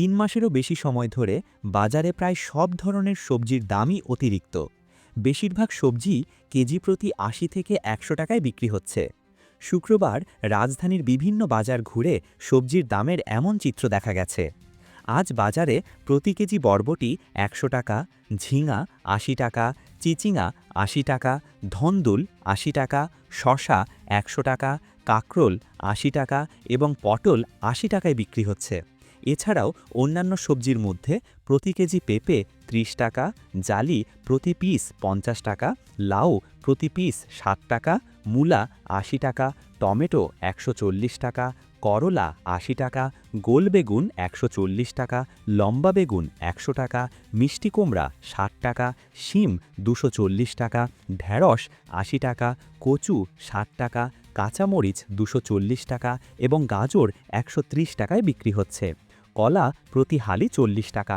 তিন মাসেরও বেশি সময় ধরে বাজারে প্রায় সব ধরনের সবজির দামই অতিরিক্ত। বেশিরভাগ সবজি কেজি প্রতি আশি থেকে একশো টাকায় বিক্রি হচ্ছে। শুক্রবার রাজধানীর বিভিন্ন বাজার ঘুরে সবজির দামের এমন চিত্র দেখা গেছে। আজ বাজারে প্রতি কেজি বরবটি একশো টাকা, ঝিঙা আশি টাকা, চিচিঙা আশি টাকা, ধন্দুল আশি টাকা শশা একশো টাকা, কাকরোল আশি টাকা এবং পটল আশি টাকায় বিক্রি হচ্ছে। এছাড়াও অন্যান্য সবজির মধ্যে প্রতি কেজি পেঁপে ত্রিশ টাকা, জালি প্রতি পিস পঞ্চাশ টাকা, লাউ প্রতি পিস ষাট টাকা, মূলা আশি টাকা, টমেটো একশো চল্লিশ টাকা, করলা আশি টাকা, গোল বেগুন একশো চল্লিশ টাকা, লম্বা বেগুন একশো টাকা, মিষ্টি কুমড়া ষাট টাকা, শিম দুশো টাকা, ঢেঁড়স আশি টাকা, কচু ষাট টাকা, কাঁচামরিচ দুশো টাকা এবং গাজর একশো ত্রিশ টাকায় বিক্রি হচ্ছে। কলা প্রতি হালি চল্লিশ টাকা।